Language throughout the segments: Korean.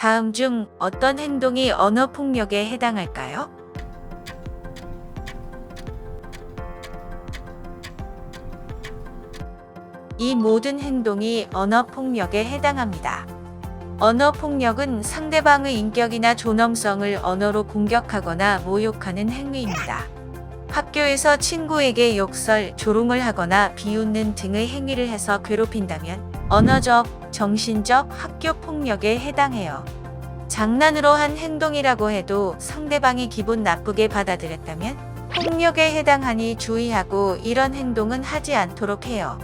다음 중 어떤 행동이 언어 폭력에 해당할까요? 이 모든 행동이 언어 폭력에 해당합니다. 언어 폭력은 상대방의 인격이나 존엄성을 언어로 공격하거나 모욕하는 행위입니다. 학교에서 친구에게 욕설, 조롱을 하거나 비웃는 등의 행위를 해서 괴롭힌다면 언어적, 정신적, 학교 폭력에 해당해요. 장난으로 한 행동이라고 해도 상대방이 기분 나쁘게 받아들였다면 폭력에 해당하니 주의하고 이런 행동은 하지 않도록 해요.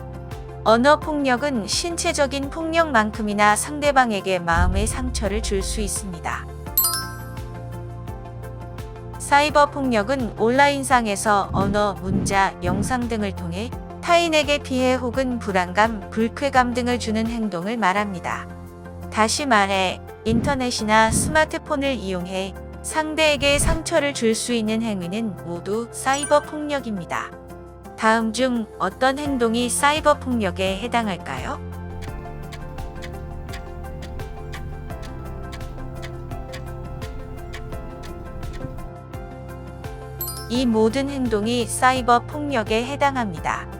언어 폭력은 신체적인 폭력만큼이나 상대방에게 마음의 상처를 줄 수 있습니다. 사이버 폭력은 온라인상에서 언어, 문자, 영상 등을 통해 타인에게 피해 혹은 불안감, 불쾌감 등을 주는 행동을 말합니다. 다시 말해, 인터넷이나 스마트폰을 이용해 상대에게 상처를 줄 수 있는 행위는 모두 사이버 폭력입니다. 다음 중 어떤 행동이 사이버 폭력에 해당할까요? 이 모든 행동이 사이버 폭력에 해당합니다.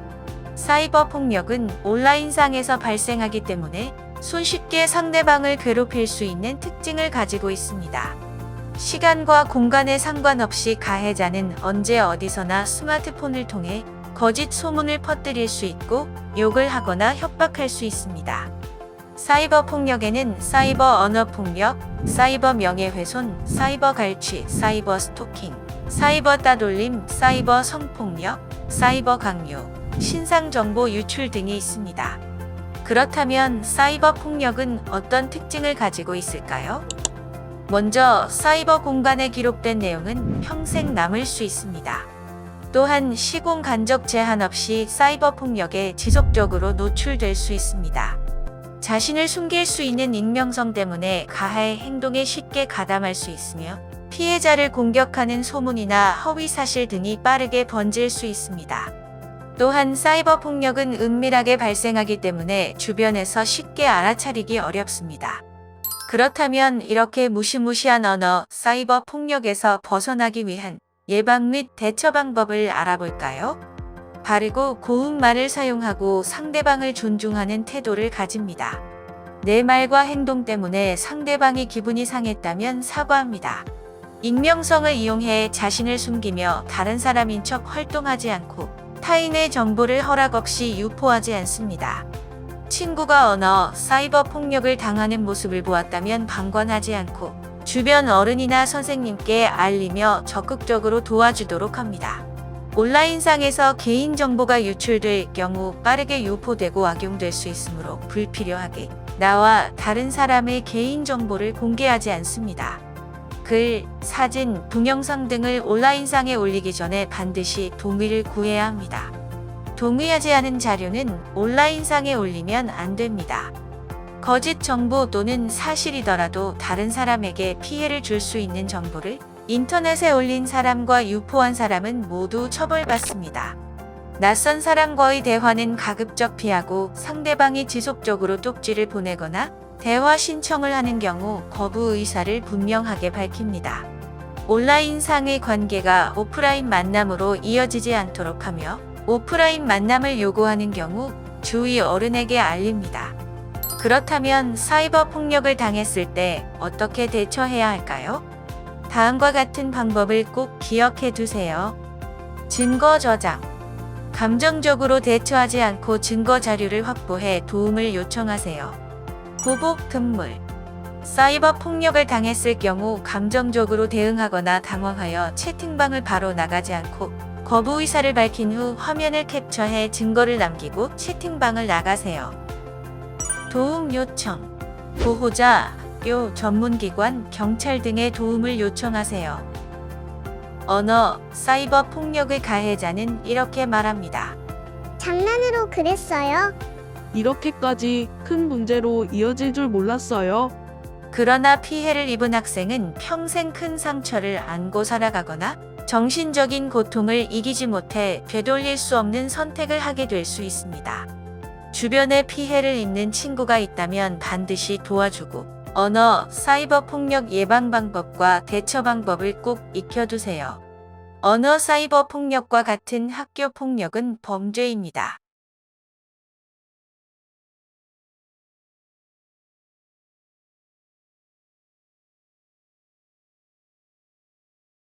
사이버 폭력은 온라인상에서 발생하기 때문에 손쉽게 상대방을 괴롭힐 수 있는 특징을 가지고 있습니다. 시간과 공간에 상관없이 가해자는 언제 어디서나 스마트폰을 통해 거짓 소문을 퍼뜨릴 수 있고 욕을 하거나 협박할 수 있습니다. 사이버 폭력에는 사이버 언어 폭력, 사이버 명예훼손, 사이버 갈취, 사이버 스토킹, 사이버 따돌림, 사이버 성폭력, 사이버 강요, 신상 정보 유출 등이 있습니다. 그렇다면 사이버 폭력은 어떤 특징을 가지고 있을까요? 먼저 사이버 공간에 기록된 내용은 평생 남을 수 있습니다. 또한 시공 간접 제한 없이 사이버 폭력에 지속적으로 노출될 수 있습니다. 자신을 숨길 수 있는 익명성 때문에 가해 행동에 쉽게 가담할 수 있으며 피해자를 공격하는 소문이나 허위 사실 등이 빠르게 번질 수 있습니다. 또한 사이버 폭력은 은밀하게 발생하기 때문에 주변에서 쉽게 알아차리기 어렵습니다. 그렇다면 이렇게 무시무시한 언어, 사이버 폭력에서 벗어나기 위한 예방 및 대처 방법을 알아볼까요? 바르고 고운 말을 사용하고 상대방을 존중하는 태도를 가집니다. 내 말과 행동 때문에 상대방이 기분이 상했다면 사과합니다. 익명성을 이용해 자신을 숨기며 다른 사람인 척 활동하지 않고 타인의 정보를 허락 없이 유포하지 않습니다. 친구가 언어, 사이버 폭력을 당하는 모습을 보았다면 방관하지 않고 주변 어른이나 선생님께 알리며 적극적으로 도와주도록 합니다. 온라인상에서 개인정보가 유출될 경우 빠르게 유포되고 악용될 수 있으므로 불필요하게 나와 다른 사람의 개인정보를 공개하지 않습니다. 글, 사진, 동영상 등을 온라인상에 올리기 전에 반드시 동의를 구해야 합니다. 동의하지 않은 자료는 온라인상에 올리면 안 됩니다. 거짓 정보 또는 사실이더라도 다른 사람에게 피해를 줄 수 있는 정보를 인터넷에 올린 사람과 유포한 사람은 모두 처벌받습니다. 낯선 사람과의 대화는 가급적 피하고 상대방이 지속적으로 쪽지를 보내거나 대화 신청을 하는 경우 거부 의사를 분명하게 밝힙니다. 온라인 상의 관계가 오프라인 만남으로 이어지지 않도록 하며 오프라인 만남을 요구하는 경우 주위 어른에게 알립니다. 그렇다면 사이버 폭력을 당했을 때 어떻게 대처해야 할까요? 다음과 같은 방법을 꼭 기억해 두세요. 증거 저장. 감정적으로 대처하지 않고 증거 자료를 확보해 도움을 요청하세요. 보복 금물. 사이버 폭력을 당했을 경우 감정적으로 대응하거나 당황하여 채팅방을 바로 나가지 않고 거부 의사를 밝힌 후 화면을 캡처해 증거를 남기고 채팅방을 나가세요. 도움 요청. 보호자, 학교, 전문기관, 경찰 등의 도움을 요청하세요. 언어, 사이버 폭력의 가해자는 이렇게 말합니다. 장난으로 그랬어요. 이렇게까지 큰 문제로 이어질 줄 몰랐어요. 그러나 피해를 입은 학생은 평생 큰 상처를 안고 살아가거나 정신적인 고통을 이기지 못해 되돌릴 수 없는 선택을 하게 될 수 있습니다. 주변에 피해를 입는 친구가 있다면 반드시 도와주고 언어, 사이버 폭력 예방 방법과 대처 방법을 꼭 익혀두세요. 언어 사이버 폭력과 같은 학교 폭력은 범죄입니다.